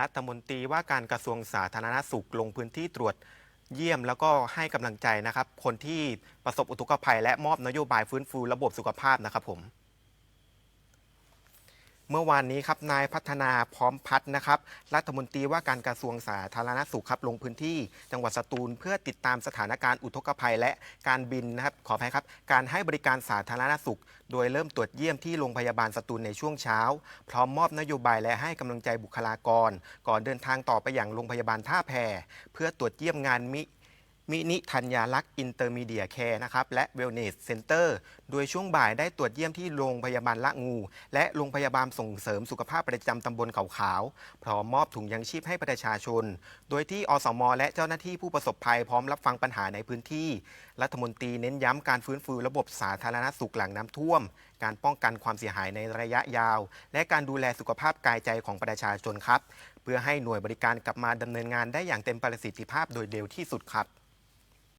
รัฐมนตรีว่าการกระทรวงสาธารณสุขลงพื้นที่ตรวจเยี่ยมแล้วก็ให้กำลังใจนะครับ คนที่ประสบอุทกภัยและมอบนโยบายฟื้นฟูระบบสุขภาพนะครับผม เมื่อวานนี้ครับนายพัฒนาพร้อมพัฒน์นะครับ รัฐมนตรีว่าการกระทรวงสาธารณสุขครับลงพื้นที่จังหวัดสตูล เพื่อติดตามสถานการณ์อุทกภัย และการบินนะครับขออภัยครับการให้บริการสาธารณสุข โดยเริ่มตรวจเยี่ยมที่โรงพยาบาลสตูลในช่วงเช้า พร้อมมอบนโยบายและให้กำลังใจบุคลากร ก่อนเดินทางต่อไปอย่างโรงพยาบาลท่าแพเพื่อตรวจเยี่ยมงานมิ มินิธัญญาลักษ์อินเตอร์มีเดียแคร์นะครับและเวลเนสเซ็นเตอร์โดยช่วงบ่ายได้ตรวจเยี่ยมที่โรงพยาบาลละงู และโรงพยาบาลส่งเสริมสุขภาพประจำตำบลเขาขาว พร้อมมอบถุงยังชีพให้ประชาชน โดยที่อสม และเจ้าหน้าที่ผู้ประสบภัยพร้อมรับฟังปัญหาในพื้นที่ รัฐมนตรีเน้นย้ำการฟื้นฟูระบบสาธารณสุขหลังน้ำท่วม การป้องกันความเสียหายในระยะยาว และการดูแลสุขภาพกายใจของประชาชนครับ เพื่อให้หน่วยบริการกลับมาดำเนินงานได้อย่างเต็มประสิทธิภาพโดยเร็วที่สุดครับ